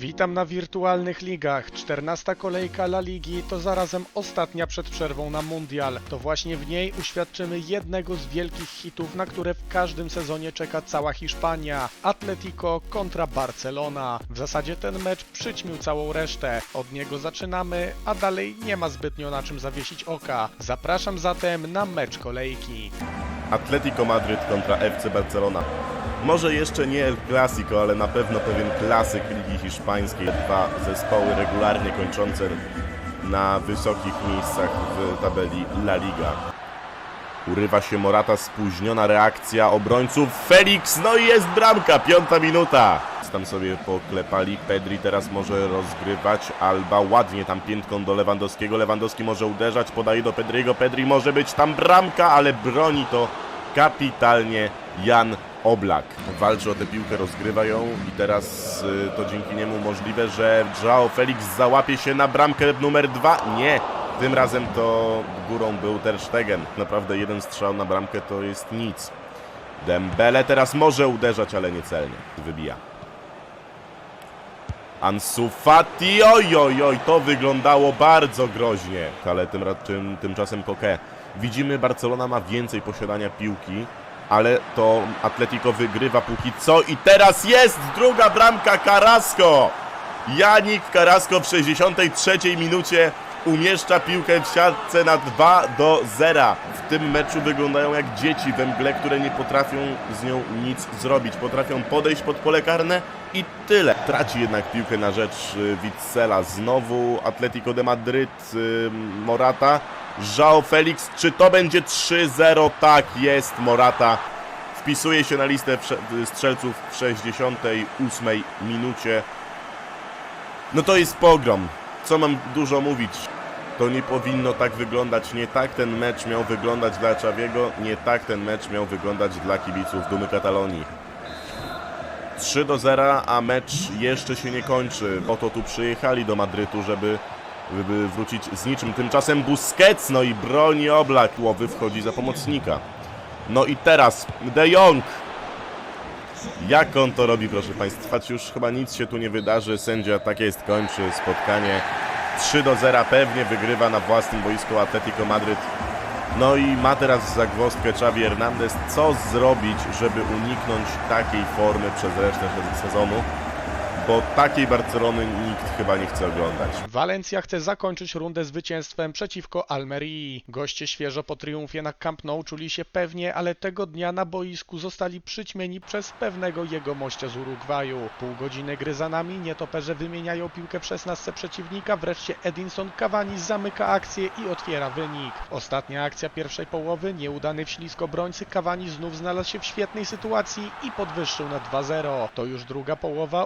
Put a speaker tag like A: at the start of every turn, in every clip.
A: Witam na wirtualnych ligach. 14 kolejka La Ligi to zarazem ostatnia przed przerwą na Mundial. To właśnie w niej uświadczymy jednego z wielkich hitów, na które w każdym sezonie czeka cała Hiszpania. Atletico kontra Barcelona. W zasadzie ten mecz przyćmił całą resztę. Od niego zaczynamy, a dalej nie ma zbytnio na czym zawiesić oka. Zapraszam zatem na mecz kolejki.
B: Atletico Madryt kontra FC Barcelona. Może jeszcze nie El Clasico, ale na pewno pewien klasyk Ligi Hiszpańskiej. Dwa zespoły regularnie kończące na wysokich miejscach w tabeli La Liga. Urywa się Morata, spóźniona reakcja obrońców. Felix, no i jest bramka, piąta minuta. Tam sobie poklepali, Pedri teraz może rozgrywać, Alba ładnie tam piętką do Lewandowskiego, Lewandowski może uderzać, podaje do Pedriego, Pedri może być tam bramka, ale broni to kapitalnie Jan Oblak. Walczy o tę piłkę, rozgrywa ją i teraz y, to dzięki niemu możliwe, że Joao Felix załapie się na bramkę numer dwa. Nie, tym razem to górą był Ter Stegen. Naprawdę jeden strzał na bramkę to jest nic. Dembele teraz może uderzać, ale niecelnie. Wybija. Ansu Fati, oj, oj, oj, to wyglądało bardzo groźnie. Ale tym, tym, tymczasem Koke. Widzimy, Barcelona ma więcej posiadania piłki, ale to Atletico wygrywa póki co i teraz jest druga bramka Carrasco. Janik Carrasco w 63 minucie umieszcza piłkę w siatce na 2 do 0. W tym meczu wyglądają jak dzieci we mgle, które nie potrafią z nią nic zrobić. Potrafią podejść pod pole karne i tyle. Traci jednak piłkę na rzecz y, Witzela. Znowu Atletico de Madryt, y, Morata. João Felix, czy to będzie 3-0? Tak jest, Morata wpisuje się na listę strzelców w 68 minucie. No to jest pogrom. Co mam dużo mówić? To nie powinno tak wyglądać. Nie tak ten mecz miał wyglądać dla Czawiego. Nie tak ten mecz miał wyglądać dla kibiców Dumy Katalonii. 3 do 0, a mecz jeszcze się nie kończy. Po to tu przyjechali do Madrytu, żeby, żeby wrócić z niczym. Tymczasem Busquets, no i broni Oblak. Łowy wchodzi za pomocnika. No i teraz De Jong. Jak on to robi, proszę Państwa? Czy już chyba nic się tu nie wydarzy? Sędzia tak jest, kończy spotkanie. 3 do 0 pewnie wygrywa na własnym boisku Atletico Madryt. No i ma teraz zagwozdkę Xavi Hernandez. Co zrobić, żeby uniknąć takiej formy przez resztę se- sezonu? Bo takiej Barcelony nikt chyba nie chce oglądać.
A: Walencja chce zakończyć rundę zwycięstwem przeciwko Almerii. Goście świeżo po triumfie na Camp Nou czuli się pewnie, ale tego dnia na boisku zostali przyćmieni przez pewnego jegomościa z Urugwaju. Pół godziny gry za nami, nietoperze wymieniają piłkę w 16 przeciwnika, wreszcie Edinson Cavani zamyka akcję i otwiera wynik. Ostatnia akcja pierwszej połowy, nieudany wślizg obrońcy Cavani znów znalazł się w świetnej sytuacji i podwyższył na 2-0. To już druga połowa,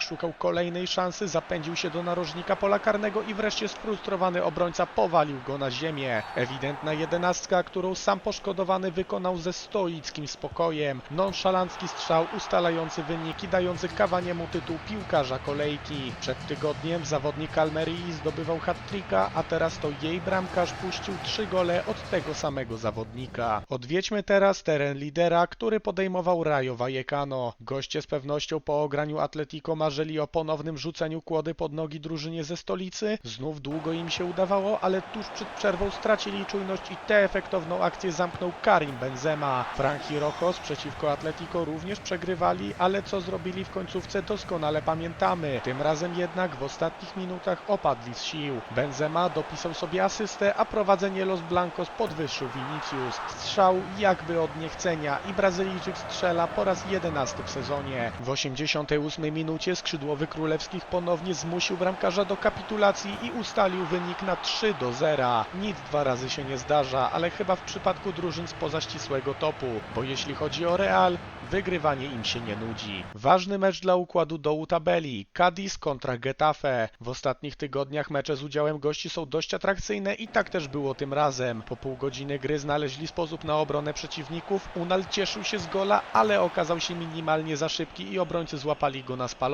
A: Szukał kolejnej szansy, zapędził się do narożnika pola karnego i wreszcie sfrustrowany obrońca powalił go na ziemię. Ewidentna jedenastka, którą sam poszkodowany wykonał ze stoickim spokojem. Nonszalancki strzał ustalający wyniki, dający Cavaniemu tytuł piłkarza kolejki. Przed tygodniem zawodnik Almerii zdobywał hat-tricka, a teraz to jej bramkarz puścił trzy gole od tego samego zawodnika. Odwiedźmy teraz teren lidera, który podejmował Rayo Vallecano. Goście z pewnością po ograniu Atletico marzyli o ponownym rzuceniu kłody pod nogi drużynie ze stolicy. Znów długo im się udawało, ale tuż przed przerwą stracili czujność i tę efektowną akcję zamknął Karim Benzema. Franki Rojos przeciwko Atletico również przegrywali, ale co zrobili w końcówce doskonale pamiętamy. Tym razem jednak w ostatnich minutach opadli z sił. Benzema dopisał sobie asystę, a prowadzenie Los Blancos podwyższył Vinicius. Strzał jakby od niechcenia i Brazylijczyk strzela po raz 11 w sezonie. W 88 minucie skrzydłowy królewskich ponownie zmusił bramkarza do kapitulacji i ustalił wynik na 3 do 0. Nic dwa razy się nie zdarza, ale chyba w przypadku drużyn spoza ścisłego topu, bo jeśli chodzi o Real, wygrywanie im się nie nudzi. Ważny mecz dla układu dołu tabeli. Cadiz kontra Getafe. W ostatnich tygodniach mecze z udziałem gości są dość atrakcyjne i tak też było tym razem. Po pół godziny gry znaleźli sposób na obronę przeciwników. Unal cieszył się z gola, ale okazał się minimalnie za szybki i obrońcy złapali go na spalonego.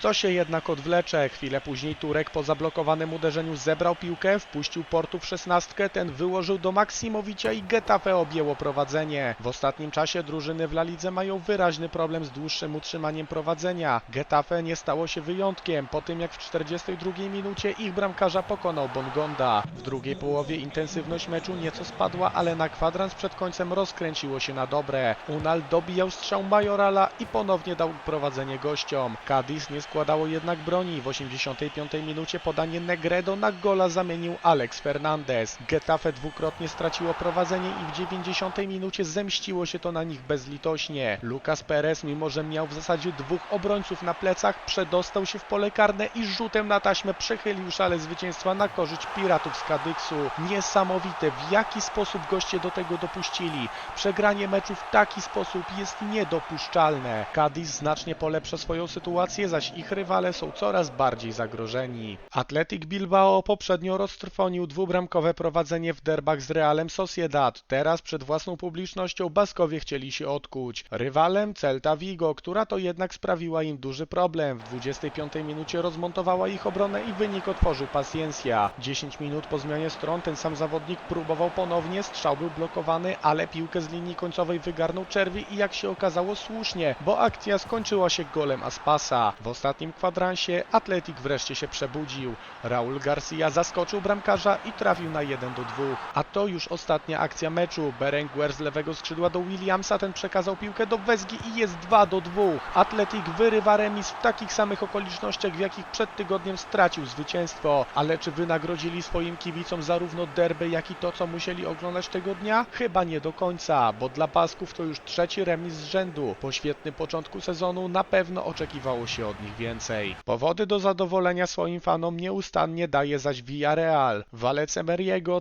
A: Co się jednak odwlecze, chwilę później Turek po zablokowanym uderzeniu zebrał piłkę, wpuścił Portu w szesnastkę, ten wyłożył do Maksimowicza i Getafe objęło prowadzenie. W ostatnim czasie drużyny w La Lidze mają wyraźny problem z dłuższym utrzymaniem prowadzenia. Getafe nie stało się wyjątkiem po tym jak w 42 minucie ich bramkarza pokonał Bongonda. W drugiej połowie intensywność meczu nieco spadła, ale na kwadrans przed końcem rozkręciło się na dobre. Unal dobijał strzał Majorala i ponownie dał prowadzenie gościom. Cadiz nie składało jednak broni. W 85 minucie podanie Negredo na gola zamienił Alex Fernandez. Getafe dwukrotnie straciło prowadzenie i w 90 minucie zemściło się to na nich bezlitośnie. Lucas Perez, mimo że miał w zasadzie dwóch obrońców na plecach, przedostał się w pole karne i rzutem na taśmę przechylił szale zwycięstwa na korzyść Piratów z Kadyksu. Niesamowite, w jaki sposób goście do tego dopuścili. Przegranie meczu w taki sposób jest niedopuszczalne. Cadiz znacznie polepsza swoją sytuację, zaś ich rywale są coraz bardziej zagrożeni. Athletic Bilbao poprzednio roztrwonił dwubramkowe prowadzenie w derbach z Realem Sociedad. Teraz przed własną publicznością Baskowie chcieli się odkuć. Rywalem Celta Vigo, która to jednak sprawiła im duży problem. W 25 minucie rozmontowała ich obronę i wynik otworzył Paciencia. 10 minut po zmianie stron ten sam zawodnik próbował ponownie, strzał był blokowany, ale piłkę z linii końcowej wygarnął Czerwi i jak się okazało słusznie, bo akcja skończyła się golem Aspasa. W ostatnim kwadransie Atletik wreszcie się przebudził. Raul Garcia zaskoczył bramkarza i trafił na 1 do 2. A to już ostatnia akcja meczu. Berenguer z lewego skrzydła do Williamsa, ten przekazał piłkę do Wezgi i jest 2 do 2. Atletik wyrywa remis w takich samych okolicznościach, w jakich przed tygodniem stracił zwycięstwo. Ale czy wynagrodzili swoim kibicom zarówno derby, jak i to, co musieli oglądać tego dnia? Chyba nie do końca, bo dla Basków to już trzeci remis z rzędu. Po świetnym początku sezonu na pewno oczekiwało się od nich więcej. Powody do zadowolenia swoim fanom nieustannie daje zaś Villarreal. Walec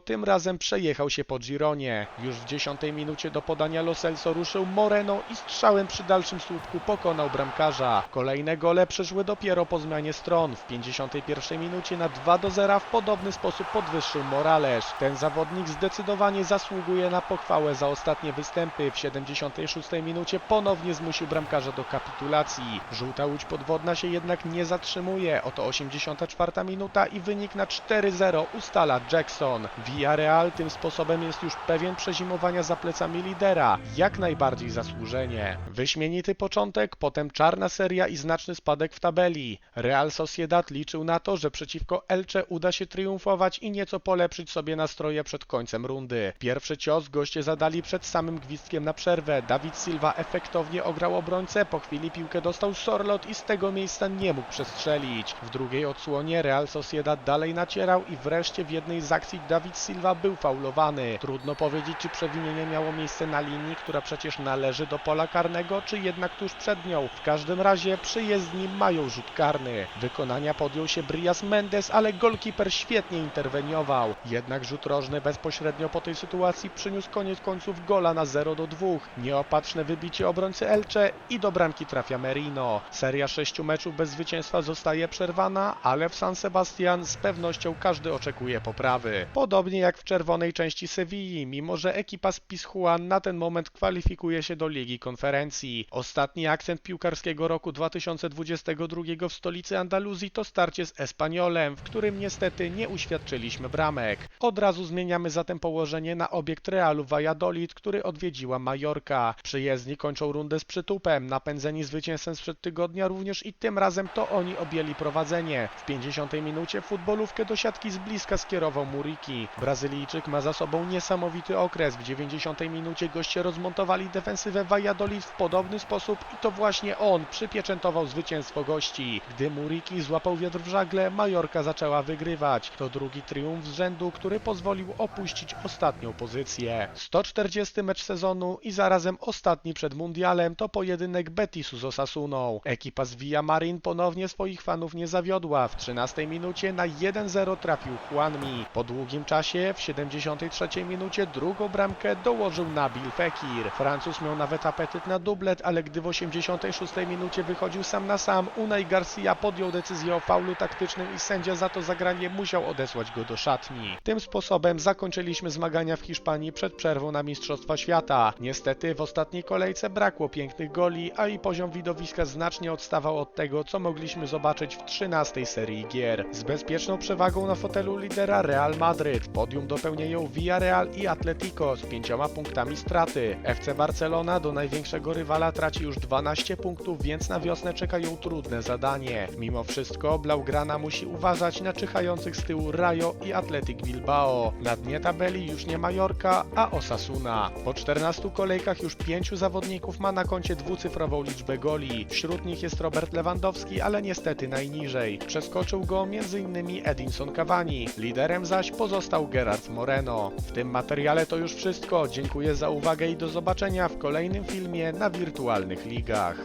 A: tym razem przejechał się po Gironie. Już w 10 minucie do podania Lo Celso ruszył Moreno i strzałem przy dalszym słupku pokonał bramkarza. Kolejne gole przyszły dopiero po zmianie stron. W 51 minucie na 2 do 0 w podobny sposób podwyższył Morales. Ten zawodnik zdecydowanie zasługuje na pochwałę za ostatnie występy. W 76 minucie ponownie zmusił bramkarza do kapitulacji. Żółta łódź podwodna się jednak nie zatrzymuje. Oto 84 minuta i wynik na 4-0 ustala Jackson. Villarreal tym sposobem jest już pewien przezimowania za plecami lidera. Jak najbardziej zasłużenie. Wyśmienity początek, potem czarna seria i znaczny spadek w tabeli. Real Sociedad liczył na to, że przeciwko Elche uda się triumfować i nieco polepszyć sobie nastroje przed końcem rundy. Pierwszy cios goście zadali przed samym gwizdkiem na przerwę. Dawid Silva efektownie ograł obrońcę, po chwili piłkę dostał Sorlot i z tego miejsca nie mógł przestrzelić. W drugiej odsłonie Real Sociedad dalej nacierał i wreszcie w jednej z akcji Dawid Silva był faulowany. Trudno powiedzieć, czy przewinienie miało miejsce na linii, która przecież należy do pola karnego, czy jednak tuż przed nią. W każdym razie przyjezdni mają rzut karny. Wykonania podjął się Brias Mendes, ale golkiper świetnie interweniował. Jednak rzut rożny bezpośrednio po tej sytuacji przyniósł koniec końców gola na 0 do 2. Nieopatrzne wybicie obrońcy Elche i do bramki trafia Merino. Seria sześciu meczów bez zwycięstwa zostaje przerwana, ale w San Sebastian z pewnością każdy oczekuje poprawy. Podobnie jak w czerwonej części Sewilli, mimo że ekipa z Pizjuan na ten moment kwalifikuje się do Ligi Konferencji. Ostatni akcent piłkarskiego roku 2022 w stolicy Andaluzji to starcie z Espaniolem, w którym niestety nie uświadczyliśmy bramek. Od razu zmieniamy zatem położenie na obiekt Realu Valladolid, który odwiedziła Majorka. Przyjezdni kończą rundę z przytupem, napędzeni zwycięstwem sprzed tygodnia również i tym razem to oni objęli prowadzenie. W 50 minucie futbolówkę do siatki z bliska skierował Muriki. Brazylijczyk ma za sobą niesamowity okres. W 90 minucie goście rozmontowali defensywę Valladolid w podobny sposób i to właśnie on przypieczętował zwycięstwo gości. Gdy Muriki złapał wiatr w żagle, Majorka zaczęła wygrywać. To drugi triumf z rzędu, który pozwolił opuścić ostatnią pozycję. 140 mecz sezonu i zarazem ostatni przed mundialem to pojedynek Betisu z Osasuną. Ekipa z Villamarin ponownie swoich fanów nie zawiodła. W 13 minucie na 1-0 trafił Juanmi. Po długim czasie w 73 minucie drugą bramkę dołożył Nabil Fekir. Francuz miał nawet apetyt na dublet, ale gdy w 86 minucie wychodził sam na sam, Unai Garcia podjął decyzję o faulu taktycznym i sędzia za to zagranie musiał odesłać go do szatni. Tym sposobem zakończyliśmy zmagania w Hiszpanii przed przerwą na Mistrzostwa Świata. Niestety w ostatniej kolejce brakło pięknych goli, a i poziom widowiska znacznie odstawał od tego, co mogliśmy zobaczyć w 13 serii gier. Z bezpieczną przewagą na fotelu lidera Real Madryt. Podium dopełniają Villarreal i Atletico z pięcioma punktami straty. FC Barcelona do największego rywala traci już 12 punktów, więc na wiosnę czeka ją trudne zadanie. Mimo wszystko Blaugrana musi uważać na czyhających z tyłu Rayo i Athletic Bilbao. Na dnie tabeli już nie Majorka, a Osasuna. Po 14 kolejkach już pięciu zawodników ma na koncie dwucyfrową liczbę goli. Wśród nich jest Robert Lewandowski, ale niestety najniżej. Przeskoczył go m.in. Edinson Cavani. Liderem zaś pozostał Gerard Moreno. W tym materiale to już wszystko. Dziękuję za uwagę i do zobaczenia w kolejnym filmie na wirtualnych ligach.